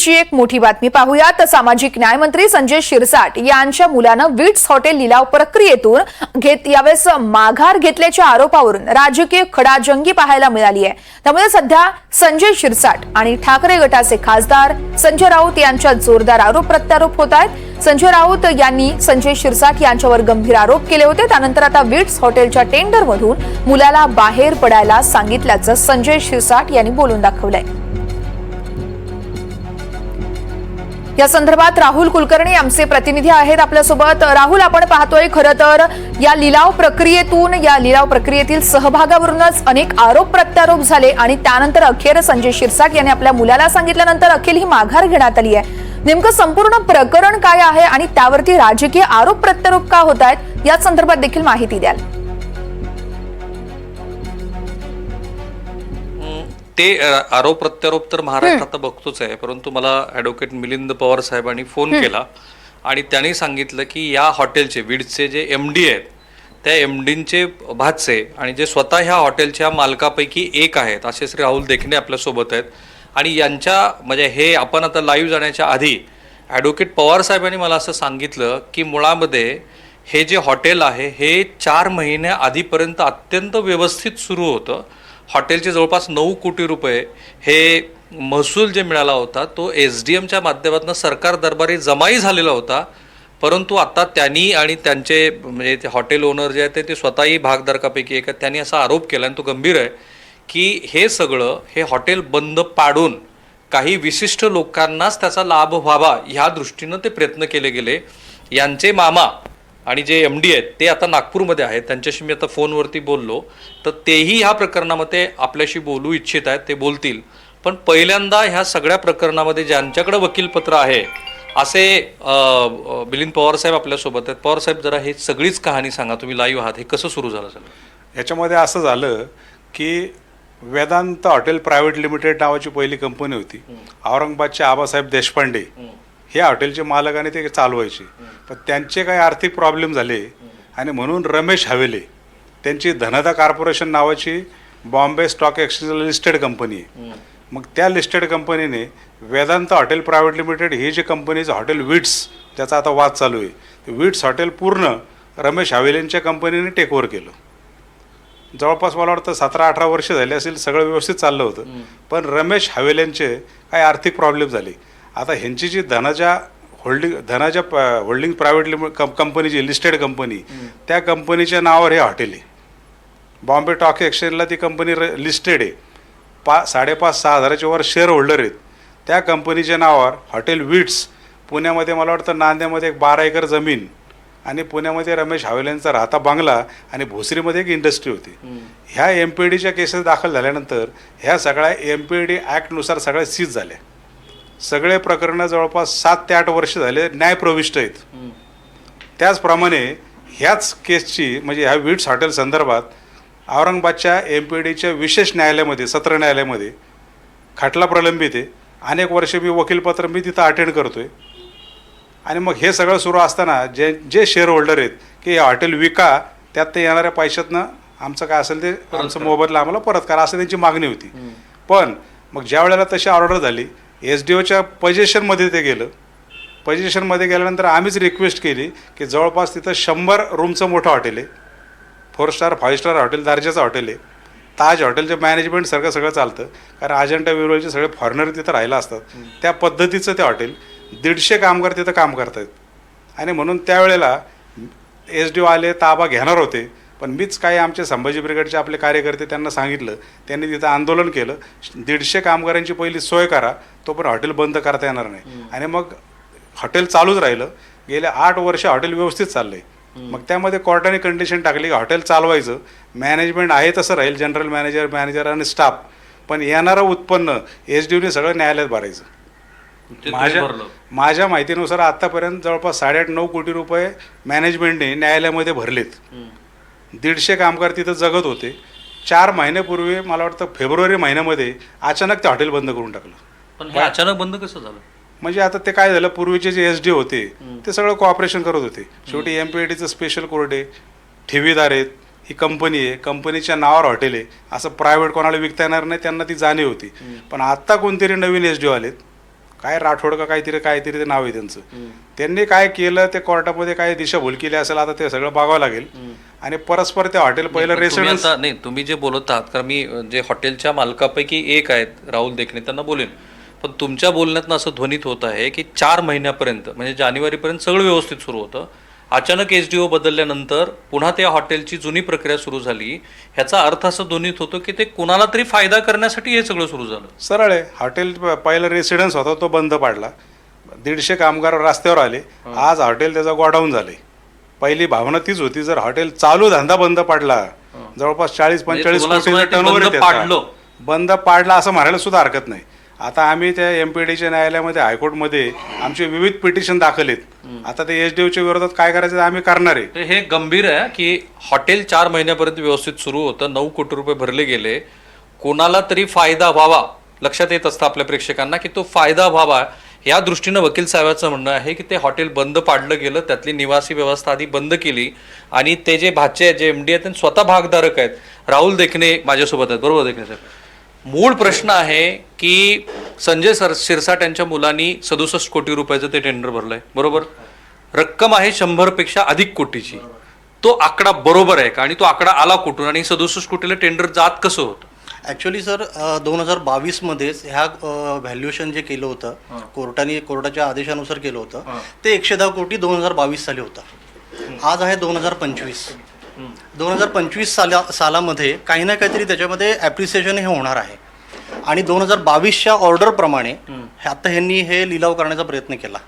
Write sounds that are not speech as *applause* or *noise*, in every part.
ची एक मोठी बातमी पाहूयात. सामाजिक न्याय मंत्री संजय शिरसाट यांच्या मुलानं विट्स हॉटेल लिलाव प्रक्रियेतून घेत यावेळेस माघार घेतल्याच्या आरोपावरून राजकीय खडाजंगी पाहायला मिळाली आहे. त्यामुळे सध्या संजय शिरसाट आणि ठाकरे गटाचे खासदार संजय राऊत यांच्या जोरदार आरोप प्रत्यारोप होत आहेत. संजय राऊत यांनी संजय शिरसाट यांच्यावर गंभीर आरोप केले होते. त्यानंतर आता विट्स हॉटेलच्या टेंडरमधून मुलाला बाहेर पडायला सांगितल्याचं संजय शिरसाट यांनी बोलून दाखवलंय. या संदर्भात राहुल कुलकर्णी आमचे प्रतिनिधी आहेत आपल्यासोबत. राहुल आपण पाहतोय खरं तर या लिलाव प्रक्रियेतून या लिलाव प्रक्रियेतील सहभागावरूनच अनेक आरोप प्रत्यारोप झाले आणि त्यानंतर अखेर संजय शिरसाट यांनी आपल्या मुलाला सांगितल्यानंतर अखेर ही माघार घेण्यात आली आहे. नेमकं संपूर्ण प्रकरण काय आहे आणि त्यावरती राजकीय आरोप प्रत्यारोप का होत आहेत या संदर्भात देखील माहिती द्याल. ते आरोप प्रत्यारोप तर महाराष्ट्रात बघतोच आहे परंतु मला ॲडव्होकेट मिलिंद पवार साहेबांनी फोन केला आणि त्यांनी सांगितलं की या हॉटेलचे विडचे जे एम डी आहेत त्या एम डींचे भातचे आणि जे स्वतः ह्या हॉटेलच्या मालकापैकी एक आहेत असे श्री राहुल देखणे आपल्यासोबत आहेत. आणि यांच्या म्हणजे हे आपण आता लाईव्ह जाण्याच्या आधी ॲडव्होकेट पवार साहेबांनी मला असं सांगितलं की मुळामध्ये हे जे हॉटेल आहे हे चार महिन्या आधीपर्यंत अत्यंत व्यवस्थित सुरू होतं. हॉटेलचे जवळपास नऊ कोटी रुपये हे महसूल जे मिळाला होता तो एस डी एमच्या माध्यमातून सरकार दरबारी जमाही झालेला होता. परंतु आता त्यांनी आणि त्यांचे म्हणजे ते हॉटेल ओनर जे आहेत ते- स्वतःही भागधारकापैकी एक आहेत. त्यांनी असा आरोप केला आणि तो गंभीर आहे की हे सगळं हे हॉटेल बंद पाडून काही विशिष्ट लोकांनाच त्याचा लाभ व्हावा ह्या दृष्टीनं ते प्रयत्न केले गेले. यांचे मामा आणि जे एम डी आहेत ते आता नागपूरमध्ये आहेत. त्यांच्याशी मी आता फोनवरती बोललो. तर तेही ह्या प्रकरणामध्ये आपल्याशी बोलू इच्छित आहेत ते बोलतील. पण पहिल्यांदा ह्या सगळ्या प्रकरणामध्ये ज्यांच्याकडे वकीलपत्र आहे असे अ, अ, मिलिंद पवार साहेब आपल्यासोबत आहेत. पवार साहेब जरा हे सगळीच कहाणी सांगा. तुम्ही लाईव्ह आहात. हे कसं सुरू झालं सगळं? याच्यामध्ये असं झालं की वेदांत हॉटेल प्रायव्हेट लिमिटेड नावाची पहिली कंपनी होती. औरंगाबादचे आबासाहेब देशपांडे. हे हॉटेलचे मालक आणि ते चालवायचे. पण त्यांचे काही आर्थिक प्रॉब्लेम झाले. आणि म्हणून रमेश हवेले त्यांची धनदा कॉर्पोरेशन नावाची बॉम्बे स्टॉक एक्सचेंजला लिस्टेड कंपनी आहे. मग त्या लिस्टेड कंपनीने वेदांत हॉटेल प्रायव्हेट लिमिटेड ही जी कंपनीचं हॉटेल विट्स त्याचा आता वाद चालू आहे. विट्स हॉटेल पूर्ण रमेश हवेलेंच्या कंपनीने टेक ओव्हर केलं. जवळपास मला वाटतं सतरा अठरा वर्ष झाले असेल सगळं व्यवस्थित चाललं होतं. पण रमेश हवेलेंचे काही आर्थिक प्रॉब्लेम झाले. आता ह्यांची जी धनाच्या होल्डिंग धनाच्या होल्डिंग प्रायव्हेट लिमिट कंपनीची लिस्टेड कंपनी त्या कंपनीच्या नावावर हे हॉटेल आहे. बॉम्बे टॉक एक्सचेंजला ती कंपनी लिस्टेड आहे. पा साडेपाच सहा हजाराच्या वर शेअर होल्डर आहेत. त्या कंपनीच्या नावावर हॉटेल विट्स पुण्यामध्ये मला वाटतं नांद्यामध्ये एक बारा एकर जमीन आणि पुण्यामध्ये रमेश हावेलेंचा राहता बांगला आणि भोसरीमध्ये एक इंडस्ट्री होती. ह्या एम पी डीच्या केसेस दाखल झाल्यानंतर ह्या सगळ्या एम पी डी ॲक्टनुसार सगळ्या सीज झाल्या. सगळे प्रकरणं जवळपास सात ते आठ वर्ष झाले न्यायप्रविष्ट आहेत. त्याचप्रमाणे ह्याच केसची म्हणजे ह्या विट्स हॉटेल संदर्भात औरंगाबादच्या एम पी डीच्या विशेष न्यायालयामध्ये सत्र न्यायालयामध्ये खटला प्रलंबित आहे. अनेक वर्ष मी वकीलपत्र मी तिथं अटेंड करतो आहे आणि मग हे सगळं सुरू असताना जे जे शेअर होल्डर आहेत की हे हॉटेल विका त्यात ते येणाऱ्या पैशातनं आमचं काय असेल ते आमचं मोबदला आम्हाला परत करा असं त्यांची मागणी होती. पण मग ज्या वेळेला तशी ऑर्डर झाली एस डी ओच्या पजेशनमध्ये ते गेलं. पजेशनमध्ये गेल्यानंतर आम्हीच रिक्वेस्ट केली की जवळपास तिथं शंभर रूमचं मोठं हॉटेल आहे. Four star five star hotel दर्जाचं हॉटेल आहे. ताज हॉटेलचं मॅनेजमेंट सगळं सगळं चालतं. कारण अजंठा वेरूळचे सगळे फॉरेनर तिथं राहिला असतात त्या पद्धतीचं ते हॉटेल दीडशे कामगार तिथं काम करतायत. आणि म्हणून त्यावेळेला एस डी ओ आले ताबा घेणार होते. पण मीच काही आमचे संभाजी ब्रिगेडचे आपले कार्यकर्ते त्यांना सांगितलं त्यांनी तिथं आंदोलन केलं दीडशे कामगारांची पहिली सोय करा तो पण हॉटेल बंद करता येणार नाही. आणि मग हॉटेल चालूच राहिलं. गेले आठ वर्ष हॉटेल व्यवस्थित चाललंय. मग त्यामध्ये कोर्टाने कंडिशन टाकली की हॉटेल चालवायचं. मॅनेजमेंट आहे तसं राहील जनरल मॅनेजर मॅनेजर आणि स्टाफ. पण येणारं उत्पन्न एस डी ओने सगळं न्यायालयात भरायचं. माझ्या. माझ्या माहितीनुसार आतापर्यंत जवळपास साडेआठ नऊ कोटी रुपये मॅनेजमेंटने न्यायालयामध्ये भरलेत. दीडशे कामगार तिथं जगत होते. चार महिन्यापूर्वी मला वाटतं फेब्रुवारी महिन्यामध्ये अचानक ते हॉटेल बंद करून टाकलं. पण हे अचानक बंद कसं झालं? म्हणजे आता ते काय झालं पूर्वीचे जे एस डी होते ते सगळं कॉपरेशन करत होते. शेवटी एम पी डीचं स्पेशल कोर्ट आहे. ठेवीदार आहेत. ही कंपनी आहे. कंपनीच्या नावावर हॉटेल आहे. असं प्रायव्हेट कोणाला विकता येणार नाही त्यांना ती जाणीव होती. पण आत्ता कोणतरी नवीन एस डी आलेत. काय राठोड का काहीतरी काहीतरी ते नाव आहे त्यांचं. त्यांनी काय केलं ते कोर्टामध्ये काय दिशाभूल केली असेल आता ते सगळं बघावं लागेल. आणि परस्पर ते हॉटेल पहिलं आता- नाही तुम्ही जे बोलत आहात कारण मी जे हॉटेलच्या मालकापैकी एक आहेत राहुल देखणे त्यांना बोलेन. पण तुमच्या बोलण्यातनं असं ध्वनित होत आहे की चार महिन्यापर्यंत म्हणजे जानेवारीपर्यंत सगळं व्यवस्थित सुरू होतं. अचानक एच डी ओ बदलल्यानंतर पुन्हा त्या हॉटेलची जुनी प्रक्रिया सुरू झाली. ह्याचा अर्थ असं ध्वनित होतो की ते कुणाला तरी फायदा करण्यासाठी हे सगळं सुरू झालं. सरळ आहे. हॉटेल पहिला रेसिडेन्स होता तो बंद पाडला. दीडशे कामगार रस्त्यावर आले. आज हॉटेल त्याचा गोडाऊन झाले पहिली भावना तीच होती जर हॉटेल चालू धंदा बंद पाडला जवळपास चाळीस पंचेचाळीस तुम्हाला असं कोटी टर्नओव्हर बंद. पाडलं? बंद पाडला असं म्हणायला सुद्धा हरकत नाही. आता आम्ही त्या एम पी डीच्या न्यायालयामध्ये हायकोर्टमध्ये आमचे विविध पिटिशन दाखल आहेत. आता ते एच डी ओच्या विरोधात काय करायचं ते आम्ही करणार आहे. हे गंभीर आहे की हॉटेल चार महिन्यापर्यंत व्यवस्थित सुरू होतं नऊ कोटी रुपये भरले गेले. कोणाला तरी फायदा व्हावा लक्षात येत असतं आपल्या प्रेक्षकांना की तो फायदा व्हावा या दृष्टीनं वकील साहेबाचं म्हणणं आहे की ते हॉटेल बंद पाडलं गेलं त्यातली निवासी व्यवस्था आधी बंद केली आणि ते जे भाचे आहेत जे एम डी आहेत ते स्वतः भागधारक आहेत. राहुल देखणे माझ्यासोबत आहेत. बरोबर देखणे साहेब? मूळ प्रश्न आहे की संजय सर शिरसाट यांच्या मुलांनी सदुसष्ट कोटी रुपयाचं ते टेंडर भरलं आहे बरोबर? रक्कम आहे शंभरपेक्षा अधिक कोटीची. तो आकडा बरोबर आहे का? आणि तो आकडा आला कुठून? आणि सदुसष्ट कोटीला टेंडर जात कसं होतं? ॲक्च्युली सर दोन हजार बावीसमध्येच ह्या व्हॅल्युएशन जे केलं होतं कोर्टाने कोर्टाच्या आदेशानुसार केलं होतं ते एकशे दहा कोटी दोन हजार बावीस साली होतं. आज आहे दोन हजार पंचवीस. दोन हजार पंचवीस साला सालामध्ये काही ना काहीतरी त्याच्यामध्ये ॲप्रिसिएशन हे होणार आहे. आणि दोन हजार बावीसच्या ऑर्डरप्रमाणे आता ह्यांनी हे लिलाव करण्याचा प्रयत्न केला.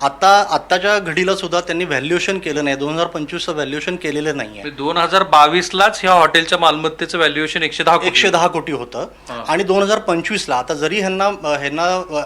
आता आत्ताच्या घडीला सुद्धा त्यांनी व्हॅल्युएशन केलं नाही. दोन हजार पंचवीसचं व्हॅल्युएशन केलेलं नाही आहे दोन हजार बावीसलाच ह्या हॉटेलच्या मालमत्तेचं व्हॅल्युएशन एकशे दहा एकशे दहा कोटी होतं. आणि दोन हजार पंचवीसला आता जरी ह्यांना ह्यांना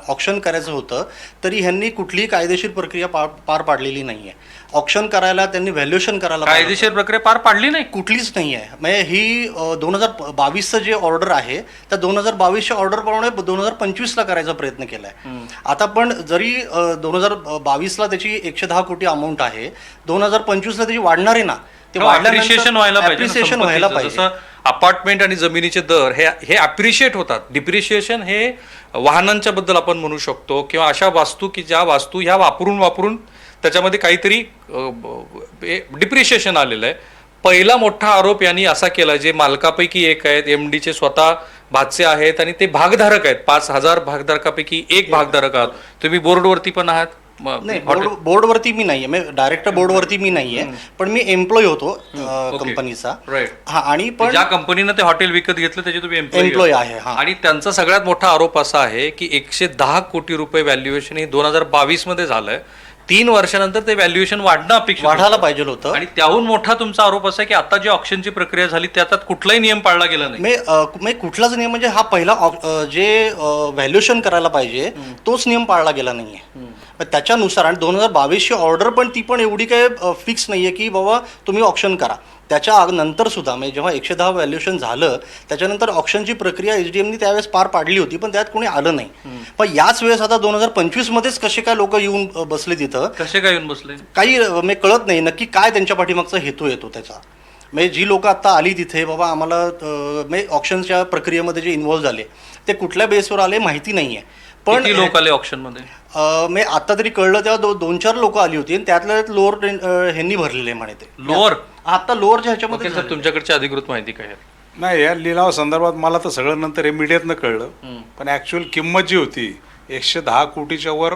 ऑप्शन करायचं होतं तरी ह्यांनी कुठलीही कायदेशीर प्रक्रिया पार पार पाडलेली नाही आहे ऑप्शन करायला त्यांनी व्हॅल्युएशन करायला. कायदेशीर प्रक्रिया पार पाडली नाही कुठलीच नाही आहे म्हणजे ही दोन हजार बावीसचं जे ऑर्डर आहे त्या दोन हजार बावीसच्या ऑर्डरप्रमाणे दोन हजार पंचवीसला करायचा प्रयत्न केला आहे आता पण जरी दोन हजार बावीसला त्याची एकशे दहा कोटी अमाऊंट आहे दोन हजार पंचवीसला त्याची वाढणार आहे ना ते अप्रिशिएशन व्हायला पाहिजे व्हायला. पाहिजे अपार्टमेंट आणि जमिनीचे दर हे हे अप्रिशिएट होतात डिप्रिशिएशन हे वाहनांच्या बद्दल आपण म्हणू शकतो किंवा अशा वास्तू की ज्या वास्तू ह्या वापरून वापरून त्याच्यामध्ये काहीतरी डिप्रिशिएशन आलेलं आहे. पहिला मोठा आरोप यांनी असा केला जे मालकापैकी एक आहेत एम डीचे स्वतः भाचे आहेत आणि ते भागधारक आहेत. पाच हजार भागधारकापैकी एक भागधारक आहात. तुम्ही बोर्डवरती पण आहात? म- नाही हॉटेल- बोर्ड बोर्डवरती मी नाहीये. मी डायरेक्टर बोर्डवरती मी नाहीये. पण मी एम्प्लॉय होतो कंपनीचा. हा आणि पण ज्या कंपनीनं ते हॉटेल विकत घेतलं त्याचे तुम्ही एम्प्लॉय आहे, हा. आणि त्यांचा सगळ्यात मोठा आरोप असा आहे की एकशे दहा कोटी रुपये व्हॅल्युएशन हे दोन हजार बावीसमध्ये झालंय. तीन वर्षानंतर ते व्हॅल्युएशन वाढणं अपेक्षित. वाढायला पाहिजे होतं. आणि त्याहून मोठा तुमचा आरोप असा आहे की आता जी ऑप्शनची प्रक्रिया झाली त्याच्यात कुठलाही नियम पाळला गेला नाही. मी अ, मी कुठलाच नियम म्हणजे हा पहिला जे व्हॅल्युएशन करायला पाहिजे तोच नियम पाळला गेला नाहीये. त्याच्यानुसार आणि दोन हजार बावीसची ऑर्डर पण ती पण एवढी काही फिक्स नाहीये की बाबा तुम्ही ऑप्शन करा. त्याच्या नंतर सुद्धा म्हणजे जेव्हा एकशे दहा व्हॅल्युएशन झालं त्याच्यानंतर ऑप्शनची प्रक्रिया एच डी एमनी त्यावेळेस पार पाडली होती पण त्यात कोणी आलं नाही. पण याच वेळेस आता दोन हजार पंचवीसमध्येच कसे काय लोक येऊन बसले तिथं? कसे काय येऊन बसले? काही म्हणजे कळत नाही नक्की काय त्यांच्या पाठीमागचा हेतू येतो त्याचा. म्हणजे जी लोक आता आली तिथे बाबा आम्हाला म्हणजे ऑप्शनच्या प्रक्रियेमध्ये जे इन्व्हॉल्व झाले ते कुठल्या बेसवर आले माहिती नाही आहे पण लोक आले ऑप्शनमध्ये अ, म्हणजे आता तरी कळलं तेव्हा दोन चार लोक आली होती आणि त्यातल्या लोअर ह्यांनी भरलेले म्हणे ते. लोअर? आता लोअरच्या ह्याच्यामध्ये सर तुमच्याकडची अधिकृत माहिती काय आहे? नाही या लिलाव संदर्भात मला तर सगळं नंतर इमिडिएटनं कळलं. पण ॲक्च्युअल किंमत जी होती एकशे दहा कोटीच्या वर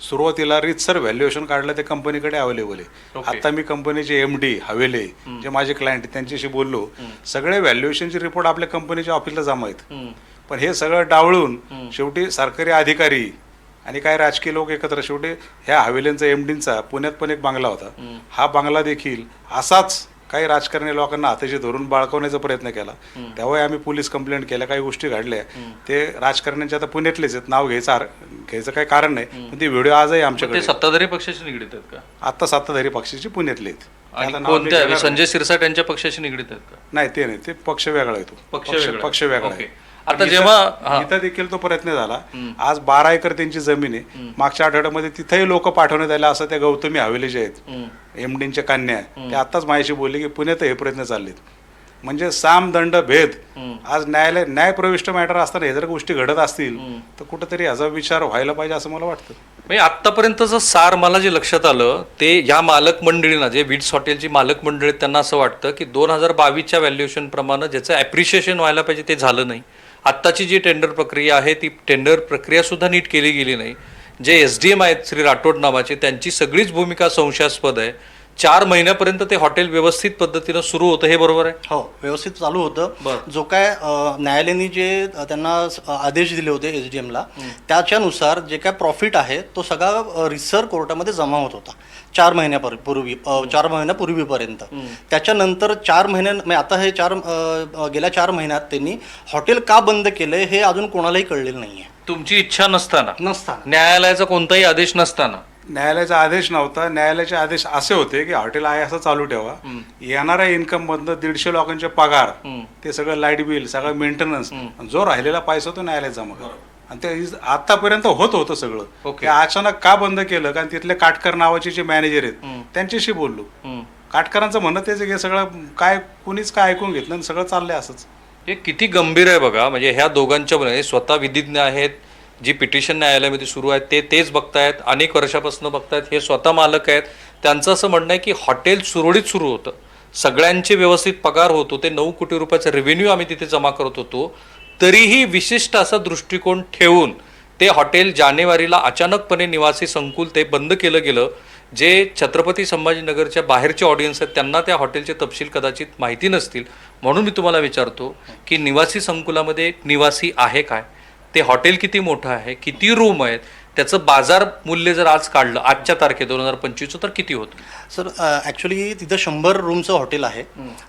सुरुवातीला रितसर व्हॅल्युएशन काढलं ते कंपनीकडे अवेलेबल आहे. Okay. आता मी कंपनीचे एम डी हवेले जे माझे क्लायंट त्यांच्याशी बोललो. सगळे व्हॅल्युएशनचे रिपोर्ट आपल्या कंपनीच्या ऑफिसला जमा आहेत. पण हे सगळं डावळून शेवटी सरकारी अधिकारी आणि काय राजकीय लोक एकत्र. शेवटी ह्या हवेलींचा एम डींचा पुण्यात पण एक बांगला होता. हा बांगला देखील असाच काही राजकारणी लोकांना हाताशी धरून बाळकवण्याचा प्रयत्न केला. तेव्हा आम्ही पोलीस कंप्लेंट केल्या काही गोष्टी घडल्या. ते राजकारण्यांचे आता पुण्यातलेच आहेत. नाव घ्यायचं घ्यायचं काही कारण नाही. पण ते व्हिडिओ आजही आमच्याकडे सत्ताधारी पक्षाशी निगडीत आहेत का? आता सत्ताधारी पक्षाचे पुण्यातले आहेत. संजय शिरसाट यांच्या पक्षाशी निगडीत आहेत का? नाही. ते नाही. ते पक्ष वेगळा आहे तो. पक्ष वेगळा. पक्ष वेगळा ओके. आहे आता जेव्हा- हा. इथं देखील तो प्रयत्न झाला. आज बारा एकर त्यांची जमीन आहे. मागच्या आठवड्यामध्ये तिथेही लोक पाठवण्यात आले असं त्या गौतमी हवेली जे आहेत एमडींच्या कन्या ते आताच माझ्याशी बोलले की पुण्यात हे प्रयत्न चाललेत. म्हणजे साम दंड भेद आज न्यायालय न्यायप्रविष्ट मॅटर असताना हे जर गोष्टी घडत असतील तर कुठंतरी ह्याचा विचार व्हायला पाहिजे असं मला वाटतं. म्हणजे आत्तापर्यंतचं सार मला जे लक्षात आलं ते या मालक मंडळींना जे विड्स हॉटेलची मालक मंडळी आहेत, त्यांना असं वाटतं की दोन हजार बावीसच्या व्हॅल्युएशन प्रमाणे ज्याचं ॲप्रिशिएशन व्हायला पाहिजे ते झालं नाही. आत्ताची जी टेंडर प्रक्रिया आहे ती टेंडर प्रक्रियासुद्धा नीट केली गेली नाही. जे एस डी एम आहेत श्री राठोड नावाचे त्यांची सगळीच भूमिका संशयास्पद आहे. चार महिन्यापर्यंत ते हॉटेल व्यवस्थित पद्धतीनं सुरू होतं हे बरोबर आहे? हो व्यवस्थित चालू होतं. बरं. जो काय न्यायालयाने जे त्यांना आदेश दिले होते एस डी एमला त्याच्यानुसार जे काय प्रॉफिट आहे तो सगळा रिसर कोर्टामध्ये जमा होत होता. चार महिन्यापूर्वी चार महिन्यापूर्वीपर्यंत त्याच्यानंतर चार महिन्या म्हणजे आता हे चार गेल्या चार महिन्यात त्यांनी हॉटेल का बंद केलंय हे अजून कोणालाही कळलेलं नाहीये. तुमची इच्छा नसताना नसताना. न्यायालयाचा कोणताही आदेश नसताना न्यायालयाचा आदेश नव्हता. न्यायालयाचे आदेश असे होते की हॉटेल आहे असं चालू ठेवा. येणाऱ्या इन्कम मधनं दीडशे लोकांचे पगार ते सगळं लाइट बिल सगळं मेंटेनन्स जो राहिलेला पैसा तो न्यायालयात जमा करा. आणि ते आतापर्यंत होत होतं सगळं. अचानक का बंद केलं? कारण तिथले काटकर नावाचे जे मॅनेजर आहेत त्यांच्याशी बोललो. काटकरांचं म्हणणं तेच हे सगळं काय कुणीच काय ऐकून घेतलं आणि सगळं चाललंय असंच. हे किती गंभीर आहे बघा. म्हणजे ह्या दोघांच्या स्वतः विधिज्ञ आहेत जी पिटिशन न्यायालयामध्ये सुरू आहेत ते तेच बघतायत अनेक वर्षापासून बघतायत हे स्वतः मालक आहेत. त्यांचं असं म्हणणं आहे की हॉटेल सुरळीत सुरू होतं. सगळ्यांचे व्यवस्थित पगार होतो ते नऊ कोटी रुपयाचा रेव्हेन्यू आम्ही तिथे जमा करत होतो. तरीही विशिष्ट असा दृष्टिकोन ठेवून ते हॉटेल जानेवारीला अचानकपणे निवासी संकुल ते बंद केलं गेलं जे छत्रपती संभाजीनगरच्या बाहेरचे ऑडियन्स आहेत त्यांना त्या हॉटेलचे तपशील कदाचित माहिती नसतील. म्हणून मी तुम्हाला विचारतो की निवासी संकुलामध्ये निवासी आहे काय? ते हॉटेल किती मोठं आहे किती रूम आहेत त्याचं बाजार मूल्य जर आज काढलं आजच्या तारखे दोन हजार पंचवीसचं तर किती होतं? सर ॲक्च्युली तिथं शंभर रूमचं हॉटेल आहे.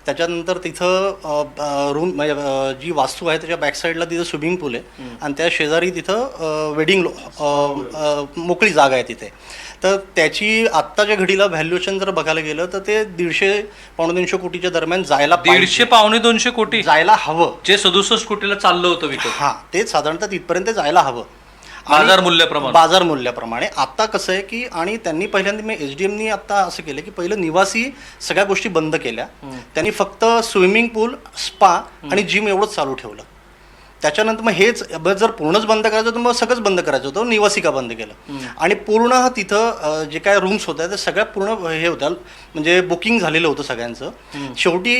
त्याच्यानंतर तिथं रूम म्हणजे जी वास्तू आहे त्याच्या बॅक साईडला तिथं स्विमिंग पूल आहे. आणि त्या शेजारी तिथं वेडिंग मोकळी जागा आहे तिथे. तर त्याची आत्ताच्या घडीला व्हॅल्युएशन जर बघायला गेलं तर ते दीडशे पावणे दोनशे कोटीच्या दरम्यान जायला. दीडशे पावणे दोनशे कोटी? जायला हवं. जे सदुसष्ट कोटीला चाललं होतं विकत. हां ते साधारणतः तिथपर्यंत जायला हवं. बाजार मूल्याप्रमाणे. बाजार मूल्याप्रमाणे. आता कसं आहे की आणि त्यांनी पहिल्यांदा मी एच डी एमनी आता असं केलं की पहिलं निवासी सगळ्या गोष्टी बंद केल्या. त्यांनी फक्त स्विमिंग पूल स्पा आणि जिम एवढंच चालू ठेवलं. त्याच्यानंतर मग हेच जर पूर्णच बंद करायचं होतं मग सगळंच बंद करायचं होतं निवासी का बंद केलं. आणि पूर्ण तिथं जे काय रूम्स होत्या ते सगळ्या पूर्ण हे होत्या. म्हणजे बुकिंग झालेलं होतं सगळ्यांचं. शेवटी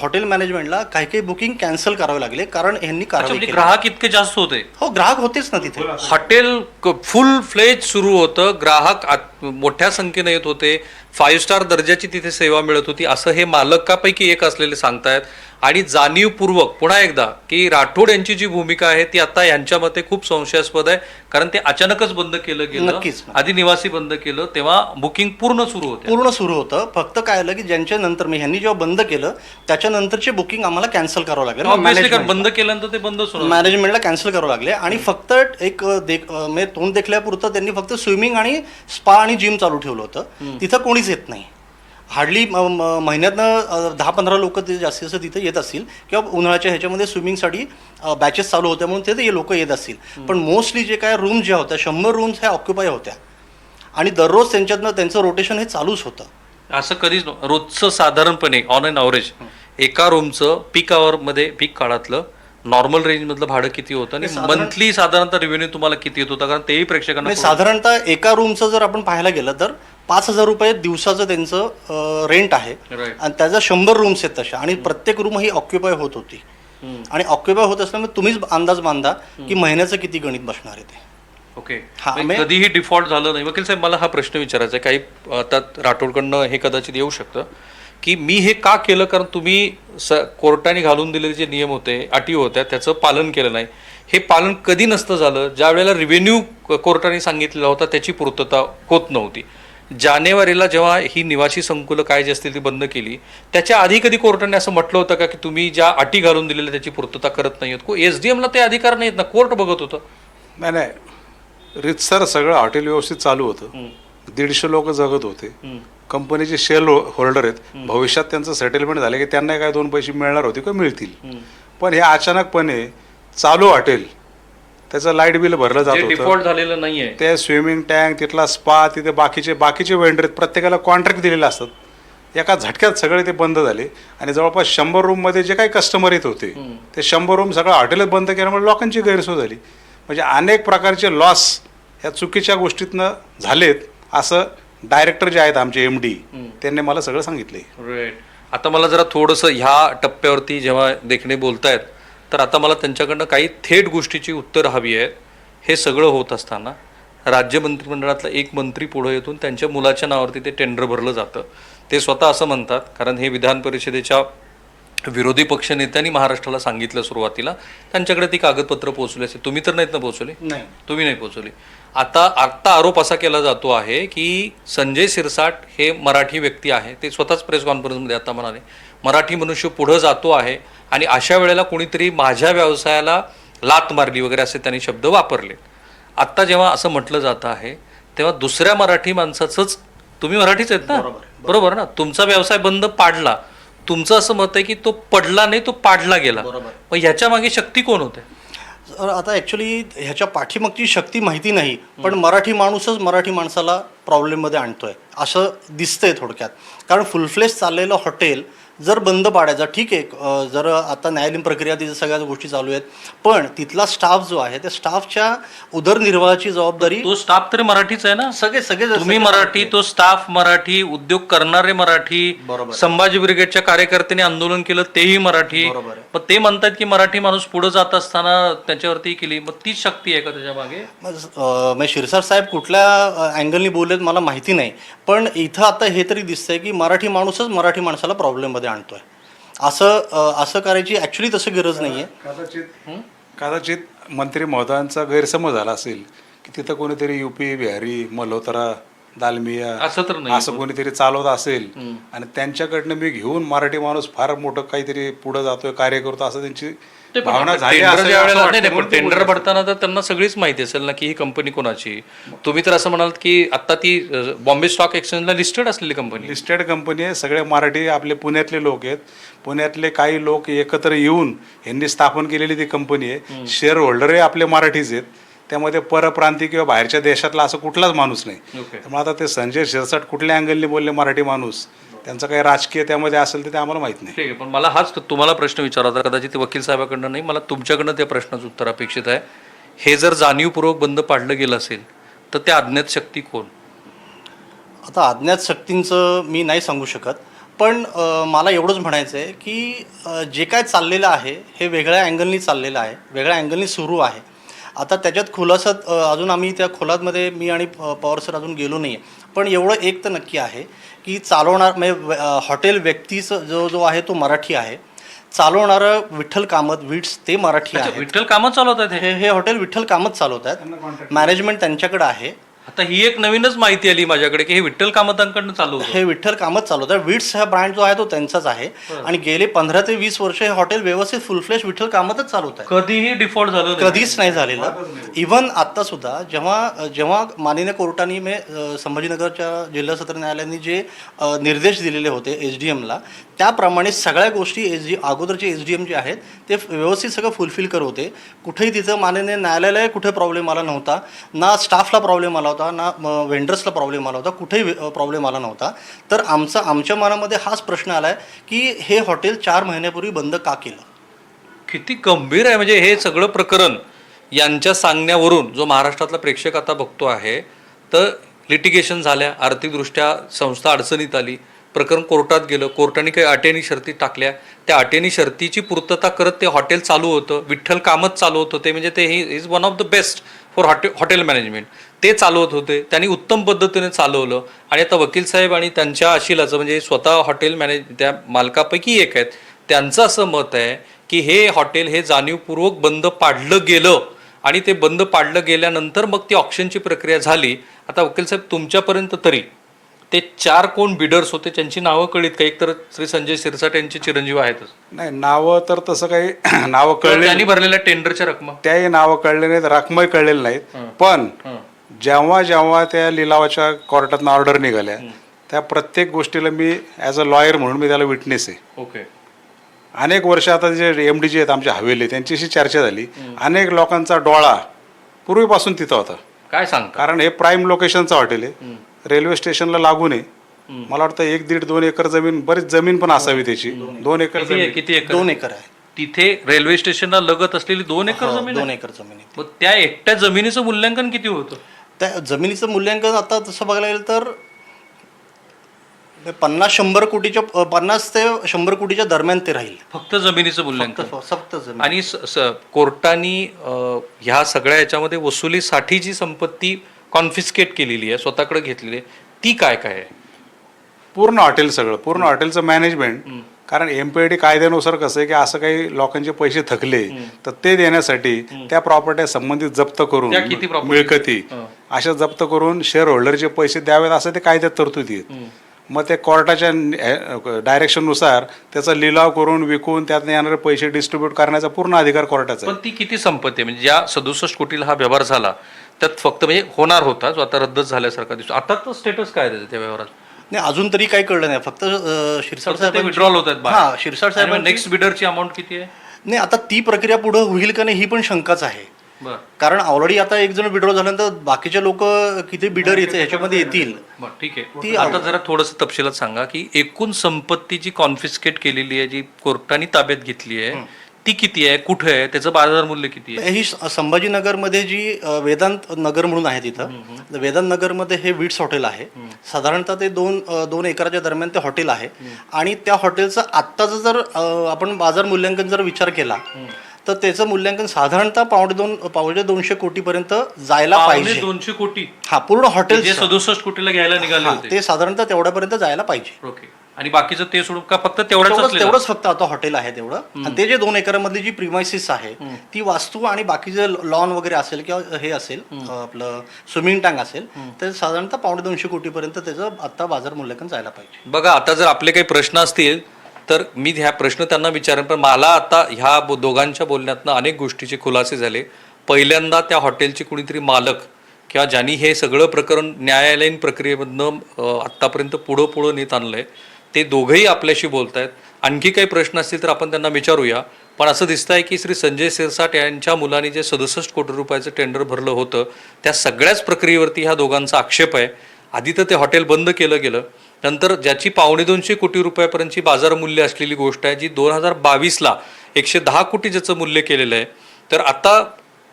हॉटेल मॅनेजमेंटला काही काही बुकिंग कॅन्सल करावे लागले कारण यांनी अच्छा, कारवाई म्हणजे ग्राहक इतके जास्त होते. हो ग्राहक होतेच ना तिथे. हॉटेल फुल फ्लेज सुरू होतं. ग्राहक मोठ्या संख्येने येत होते. फाईव्ह स्टार दर्जाची तिथे सेवा मिळत होती. असं हे मालकापैकी एक असलेले सांगतायत. आणि जाणीवपूर्वक पुन्हा एकदा की राठोड यांची जी भूमिका आहे ती आता यांच्या मते खूप संशयास्पद आहे. कारण ते अचानकच बंद केलं गेलं. नक्कीच. आधी निवासी बंद केलं तेव्हा बुकिंग पूर्ण सुरू होते पूर्ण सुरू होतं. फक्त काय आलं की ज्यांच्या नंतर मी ह्यांनी जेव्हा बंद केलं त्याच्यानंतरचे बुकिंग आम्हाला कॅन्सल करावं लागेल. Obviously, कारण बंद केल्यानंतर ते बंदच होणार मॅनेजमेंटला कॅन्सल करावं लागले. आणि फक्त एक देख म्हणजे तोंड देखल्यापुरतं त्यांनी फक्त स्विमिंग आणि स्पा आणि जिम चालू ठेवलं होतं. तिथं कोणीच येत नाही. हार्डली महिन्यातनं दहा पंधरा लोक ते जास्तीत जास्त तिथे येत असतील. किंवा उन्हाळ्याच्या ह्याच्यामध्ये स्विमिंगसाठी बॅचेस चालू होत्या म्हणून ते लोक येत असतील. पण मोस्टली जे काय रूम्स ज्या होत्या शंभर रूम्स ह्या ऑक्युपाय होत्या. आणि दररोज त्यांच्यातनं त्यांचं रोटेशन हे चालूच होतं. असं कधीच नव्ह- रोजचं साधारणपणे ऑन अन अवरेज एका रूमचं पीकमध्ये पीक काळातलं नॉर्मल रेंजमधलं भाडं किती होतं आणि मंथली साधारणतः रेव्हेन्यू तुम्हाला किती येत होता? कारण तेही प्रेक्षकांना साधारणतः एका रूमचं जर आपण पाहायला गेलं तर पाच हजार रुपये दिवसाचं त्यांचं रेंट आहे. आणि त्याचा शंभर रूम्स आहेत तशा. आणि प्रत्येक रूम ही ऑक्युपाय होत होती. आणि ऑक्युपाय होत असल्यामुळे तुम्हीच अंदाज बांधा की महिन्याचं किती गणित बसणार आहे ते. ओके म्हणजे- कधीही डिफॉल्ट झालं नाही. वकील साहेब मला हा प्रश्न विचारायचा आहे. काही आता राठोडकडनं हे कदाचित येऊ शकतं की मी हे का केलं? कारण तुम्ही स कोर्टाने घालून दिलेले जे नियम होते अटी होत्या त्याचं पालन केलं नाही. हे पालन कधी नसतं झालं? ज्या वेळेला रिव्हेन्यू कोर्टाने सांगितलेला होता त्याची पूर्तता होत नव्हती. जानेवारीला जेव्हा ही निवासी संकुलं काय जे असतील ती बंद केली त्याच्या आधी कधी कोर्टाने असं म्हटलं होतं का की तुम्ही ज्या अटी घालून दिलेल्या त्याची पूर्तता करत नाही आहेत एस डी एमला ते अधिकार नाहीत ना? कोर्ट बघत होतं. नाही नाही. रितसर सगळं हॉटेल व्यवस्थित चालू होतं. दीडशे लोक जगत होते. कंपनीचे शेअर होल्डर आहेत. भविष्यात त्यांचं सेटलमेंट झालं की त्यांना काय दोन पैसे मिळणार होते किंवा मिळतील. पण हे अचानकपणे चालू हॉटेल त्याचं लाइट बिल भरलं जात डिफॉल्ट झालेलं नाहीये. ते स्विमिंग टँक तिथला स्पा तिथे बाकीचे बाकीचे वेंडर प्रत्येकाला कॉन्ट्रॅक्ट दिलेले असतात. एका झटक्यात सगळे ते बंद झाले. आणि जवळपास शंभर रूममध्ये जे काही कस्टमर येत होते ते शंभर रूम सगळं हॉटेलच बंद केल्यामुळे लोकांची गैरसोय झाली. म्हणजे अनेक प्रकारचे लॉस ह्या चुकीच्या गोष्टीतनं झालेत असं डायरेक्टर जे आहेत आमचे एम डी त्यांनी मला सगळं सांगितले आता मला जरा थोडंसं ह्या टप्प्यावरती जेव्हा देखणे बोलतायत तर आता मला त्यांच्याकडनं काही थेट गोष्टीची उत्तर हवी आहेत हे सगळं होत असताना राज्य मंत्रिमंडळातला एक मंत्री पुढे येतून त्यांच्या मुलाच्या नावावरती ते टेंडर भरलं जातं. ते स्वतः असं म्हणतात कारण हे विधान परिषदेच्या विरोधी पक्षनेत्यांनी महाराष्ट्राला सांगितलं सुरुवातीला. त्यांच्याकडे ती कागदपत्र पोहोचली असेल तुम्ही तर नाहीत ना पोहोचले? नाही. तुम्ही नाही पोहोचवली आता आत्ता आरोप असा केला जातो आहे की संजय सिरसाट हे मराठी व्यक्ती आहे. ते स्वतःच प्रेस कॉन्फरन्समध्ये आता म्हणाले. मराठी मनुष्य पुढं जातो आहे आणि अशा वेळेला कोणीतरी माझ्या व्यवसायाला लात मारली वगैरे असे त्यांनी शब्द वापरले. आत्ता जेव्हा असं म्हटलं जातं आहे तेव्हा दुसऱ्या मराठी माणसाचंच तुम्ही मराठीच आहेत ना? बरोबर ना? तुमचा व्यवसाय बंद पाडला. तुमचं असं मत आहे की तो पडला नाही तो पाडला गेला. मग ह्याच्या मागे शक्ती कोण होते? आता ॲक्च्युली ह्याच्या पाठीमागची शक्ती माहिती नाही पण मराठी माणूसच मराठी माणसाला प्रॉब्लेममध्ये आणतोय. असं दिसतंय थोडक्यात. कारण फुलफ्लेश चाललेलं हॉटेल जर बंद पाडायचा ठीक आहे जर आता न्यायालयीन प्रक्रिया तिथे सगळ्या गोष्टी चालू आहेत पण तिथला स्टाफ जो आहे त्या स्टाफच्या उदरनिर्वाहाची जबाबदारी तो स्टाफ तरी मराठीच आहे ना? सगळे सगळे तुम्ही मराठी तो स्टाफ मराठी उद्योग करणारे मराठी बरोबर. संभाजी ब्रिगेडच्या कार्यकर्त्यांनी आंदोलन केलं तेही मराठी. बरोबर. मग ते म्हणतात की मराठी माणूस पुढे जात असताना त्याच्यावरती केली. मग तीच शक्ती आहे का त्याच्यामागे? मग शिरसाट साहेब कुठल्या अँगलनी बोललेत मला माहिती नाही. पण इथं आता हे तरी दिसतंय की मराठी माणूसच मराठी माणसाला प्रॉब्लेममध्ये आणतोय. असं असं करायची ॲक्च्युली तसं गरज नाही आहे कदाचित कदाचित मंत्री महोदयांचा गैरसमज झाला असेल की तिथं कोणीतरी युपी बिहारी मल्होत्रा दालमिया असं तर नाही असं कोणीतरी चालवत असेल आणि त्यांच्याकडनं मी घेऊन मराठी माणूस फार मोठं काहीतरी पुढे जातोय कार्य करतो असं त्यांची भावना झाली टेंडर पण. भरताना तर त्यांना सगळीच माहिती असेल ना की ही कंपनी कोणाची. तुम्ही तर असं म्हणाल की आता ती बॉम्बे स्टॉक एक्सचेंजला लिस्टेड असलेली कंपनी लिस्टेड कंपनी आहे. सगळे मराठी आपले पुण्यातले लोक आहेत. पुण्यातले काही लोक एकत्र येऊन यांनी स्थापन केलेली ती कंपनी आहे. शेअर होल्डरही आपले मराठीच आहेत. त्यामध्ये परप्रांती किंवा बाहेरच्या देशातला असं कुठलाच माणूस नाही. त्यामुळे आता ते संजय शिरसाट कुठल्या अँगलने बोलले मराठी माणूस? त्यांचं काही राजकीय त्यामध्ये असेल तर ते आम्हाला माहीत नाही. ठीक आहे पण मला हाच तुम्हाला प्रश्न विचारायचा कदाचित वकील साहेबाकडनं नाही मला तुमच्याकडनं त्या प्रश्नाचं उत्तर अपेक्षित आहे. हे जर जाणीवपूर्वक बंद पाडलं गेलं असेल तर त्या अज्ञात शक्ती कोण? आता अज्ञात शक्तींचं मी नाही सांगू शकत पण मला एवढंच म्हणायचं आहे की जे काय चाललेलं आहे हे वेगळ्या अँगलनी चाललेलं आहे वेगळ्या अँगलनी सुरू आहे. आता त्याच्यात खुलासात अजून आम्ही त्या खोलातमध्ये मी आणि प- पवार सर अजून गेलो नाही आहे पण एवढं एक तर नक्की आहे की चालवणार म्हणजे हॉटेल व्यक्तीचं जो जो आहे तो मराठी आहे. चालवणारं विठ्ठल कामत विट्स ते मराठी अच्छा, आहे विठ्ठल कामं चालवतात हे? हे हे हॉटेल विठ्ठल कामत चालवत आहेत मॅनेजमेंट त्यांच्याकडे आहे. आता ही एक नवीनच माहिती आली माझ्याकडे की हे विठ्ठल कामतांकडनं चालू होतं. हे विठ्ठल कामच चालवत आहे विट्स हा ब्रँड जो आहे तो त्यांचाच आहे. आणि गेले पंधरा ते वीस वर्ष हे हॉटेल व्यवस्थित फुलफ्लेश विठ्ठल कामतच चालवत आहे कधीही डिफॉल्ट झालं. कधीच नाही झालेलं. इवन आत्ता सुद्धा जेव्हा जेव्हा माननीय कोर्टाने मे संभाजीनगरच्या जिल्हा सत्र न्यायालयाने जे निर्देश दिलेले होते एच डी एमला त्याप्रमाणे सगळ्या गोष्टी एस डी अगोदरचे एस डी एम जे आहेत ते व्यवस्थित सगळं फुलफिल करत होते. कुठेही तिथं माननीय न्यायालयाला कुठे प्रॉब्लेम आला नव्हता. ना स्टाफला प्रॉब्लेम आला होता ना वेंडर्सला प्रॉब्लेम आला होता कुठेही प्रॉब्लेम आला नव्हता. तर आमचा आमच्या मनामध्ये हाच प्रश्न आला आहे की हे हॉटेल चार महिन्यापूर्वी बंद का केलं? किती गंभीर आहे. म्हणजे हे सगळं प्रकरण यांच्या सांगण्यावरून जो महाराष्ट्रातला प्रेक्षक आता बघतो आहे तर लिटिगेशन झाल्या आर्थिकदृष्ट्या संस्था अडचणीत आली प्रकरण कोर्टात गेलं. कोर्टाने काही अटेनी शर्ती टाकल्या. त्या अटेनी शर्तीची पूर्तता करत ते हॉटेल चालू होतं. विठ्ठल कामच चालू होतं ते म्हणजे ते he is one of the best for hotel hotel management ते चालवत होते. त्यांनी उत्तम पद्धतीने चालवलं. आणि आता वकील साहेब आणि त्यांच्या आशिलाचं म्हणजे स्वतः हॉटेल मॅनेज त्या मालकापैकी एक आहेत. त्यांचं असं मत आहे की हे हॉटेल हे जाणीवपूर्वक बंद पाडलं गेलं. आणि ते बंद पाडलं गेल्यानंतर मग ती ऑप्शनची प्रक्रिया झाली. आता वकील साहेब तुमच्यापर्यंत तरी ते चार कोण बिडर्स होते त्यांची नावं कळीत का? एक तर श्री संजय सिरसाट यांचे चिरंजीव आहेतच. नाही नावं तर तसं काही *clears throat* नावं कळले त्यांनी भरलेल्या टेंडरच्या रकमा. त्याही नावं कळले नाहीत रकमाही कळलेले नाहीत. पण जेव्हा जेव्हा त्या लिलावाच्या कोर्टातनं ऑर्डर निघाल्या त्या प्रत्येक गोष्टीला मी ॲज अ लॉयर म्हणून मी त्याला विटनेस आहे. ओके. अनेक वर्ष आता जे एम डी जे आहेत आमच्या हवेली त्यांच्याशी चर्चा झाली. अनेक लोकांचा डोळा पूर्वीपासून तिथं होता. काय सांगता? कारण हे प्राईम लोकेशनचं हॉटेल आहे. रेल्वे स्टेशनला लागून आहे मला वाटतं एक दीड दोन एकर जमीन बरीच जमीन पण असावी त्याची. दोन एकर किती आहे? जमीन. किती एकर? दोन एकर आहे. तिथे रेल्वे स्टेशनला लगत असलेली दोन एकर हो, जमीन दोन आहे? एकर जमीन आहे मग त्या एकट्या जमिनीचं मूल्यांकन किती होतं? त्या जमिनीचं मूल्यांकन आता तसं बघायला गेलं तर पन्नास शंभर कोटीच्या अ, पन्नास ते शंभर कोटीच्या दरम्यान ते राहील. फक्त जमिनीचं मूल्यांकन. फक्त फक्त जमीन. आणि स- स- कोर्टानी अ, ह्या सगळ्या याच्यामध्ये वसुलीसाठी जी संपत्ती कॉन्फिस्केट केलेली आहे स्वतःकडे घेतलेली आहे. ती काय काय आहे? पूर्ण हॉटेल सगळं पूर्ण हॉटेलचं मॅनेजमेंट कारण एमपीआयडी कायद्यानुसार कसं आहे की असं काही लोकांचे पैसे थकले तर ते देण्यासाठी त्या प्रॉपर्ट्या संबंधित जप्त करून त्या किती property? मिळकती अशा जप्त करून शेअर होल्डरचे पैसे द्यावेत असं ते कायद्यात तरतुदी आहेत मग ते कोर्टाच्या डायरेक्शननुसार त्याचा लिलाव करून विकून त्यातनं येणारे पैसे डिस्ट्रीब्यूट करण्याचा पूर्ण अधिकार कोर्टाचा आहे. पण ती किती संपत्ती आहे? म्हणजे ज्या सदुसष्ट कोटीला हा व्यवहार झाला त्यात फक्त म्हणजे होणार होता जो आता रद्द झाल्यासारखा दिसतो. आता तर स्टेटस काय त्याचं त्या व्यवहारात? नाही अजून तरी काही कळलं नाही. फक्त अ, शिरसाट फक्त ते विड्रॉल होत आहेत हा शिरसाट साहेब नेक्स्ट बिडरची अमाऊंट किती आहे? नाही आता ती प्रक्रिया पुढे होईल का नाही ही पण शंकाच आहे. बरं. कारण ऑलरेडी आता एक जण विड्रॉ झाल्यानंतर बाकीचे लोक किती बिडर येते ह्याच्यामध्ये येतील. बरं ठीक आहे. ती आता जरा थोडंसं तपशिलात सांगा की एकूण संपत्ती जी कॉन्फिस्केट केलेली आहे जी कोर्टाने ताब्यात घेतली आहे ती किती आहे? कुठे आहे? त्याचं बाजार मूल्य किती आहे? ही संभाजीनगरमध्ये जी वेदांत नगर म्हणून आहे तिथं वेदांत नगरमध्ये हे विट्स हॉटेल आहे. साधारणतः ते दोन दोन एकराच्या दरम्यान ते हॉटेल आहे. आणि त्या हॉटेलचं आत्ताचं जर आपण बाजार मूल्यांकन जर विचार केला तर त्याचं मूल्यांकन साधारणतः पावणे दोन पावणे दोनशे कोटीपर्यंत जायला पाहिजे. दोनशे कोटी. हा पूर्ण हॉटेल जे सदुसष्ट कोटीला घ्यायला निघाले ते साधारणतः तेवढ्यापर्यंत जायला पाहिजे. ओके. आणि बाकीचं ते सोडून का फक्त तेवढंच? तेवढंच फक्त आता हॉटेल आहे तेवढं. आणि ते जे दोन एकरामधली जी प्रिमायसिस आहे ती वास्तू आणि बाकीचे लॉन वगैरे असेल किंवा हे असेल आपलं स्विमिंग टँक असेल तर साधारणतः पावणे दोनशे कोटीपर्यंत त्याचं आता बाजार मूल्यांकन जायला पाहिजे. बघा आता जर आपले काही प्रश्न असतील तर मी ह्या प्रश्न त्यांना विचारेन पण मला आता ह्या दोघांच्या बोलण्यातनं अनेक गोष्टीचे खुलासे झाले. पहिल्यांदा त्या हॉटेलचे कुणीतरी मालक किंवा ज्यांनी हे सगळं प्रकरण न्यायालयीन प्रक्रियेमधनं आत्तापर्यंत पुढं पुढं नेत आणलंय ते दोघंही आपल्याशी बोलत आहेत आणखी काही प्रश्न असतील तर आपण त्यांना विचारूया. पण असं दिसतं आहे की श्री संजय सिरसाट यांच्या मुलांनी जे सदुसष्ट कोटी रुपयाचं टेंडर भरलं होतं त्या सगळ्याच प्रक्रियेवरती ह्या दोघांचा आक्षेप आहे. आधी तर ते हॉटेल बंद केलं गेलं. नंतर ज्याची पावणे दोनशे कोटी रुपयापर्यंतची बाजार मूल्य असलेली गोष्ट आहे जी दोन हजार बावीसला एकशे दहा कोटी ज्याचं मूल्य केलेलं आहे. तर आता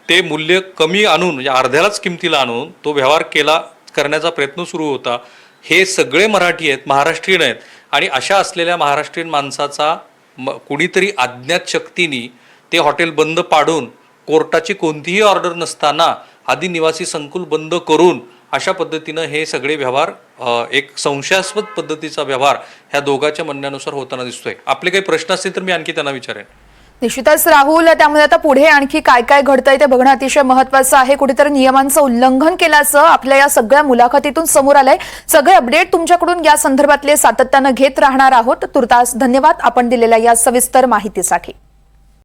ते मूल्य कमी आणून म्हणजे अर्ध्यालाच किमतीला आणून तो व्यवहार केला करण्याचा प्रयत्न सुरू होता. हे सगळे मराठी आहेत महाराष्ट्रीयन आहेत. आणि अशा असलेल्या महाराष्ट्रीयन माणसाचा म कुणीतरी अज्ञात शक्तीनी ते हॉटेल बंद पाडून कोर्टाची कोणतीही ऑर्डर नसताना आधी निवासी संकुल बंद करून अशा पद्धतीनं हे सगळे व्यवहार एक संशयास्पद पद्धतीचा व्यवहार ह्या दोघाच्या म्हणण्यानुसार होताना दिसतोय. आपले काही प्रश्न असतील तर मी आणखी त्यांना विचारेन. निश्चितच राहुल त्यामुळे आता पुढे आणखी काय काय घडतंय ते बघणं अतिशय महत्वाचं आहे. कुठेतरी नियमांचं उल्लंघन केल्याचं आपल्या या सगळ्या मुलाखतीतून समोर आलंय. सगळे अपडेट तुमच्याकडून या संदर्भातले सातत्यानं घेत राहणार आहोत. तुर्तास धन्यवाद आपण दिलेल्या या सविस्तर माहितीसाठी.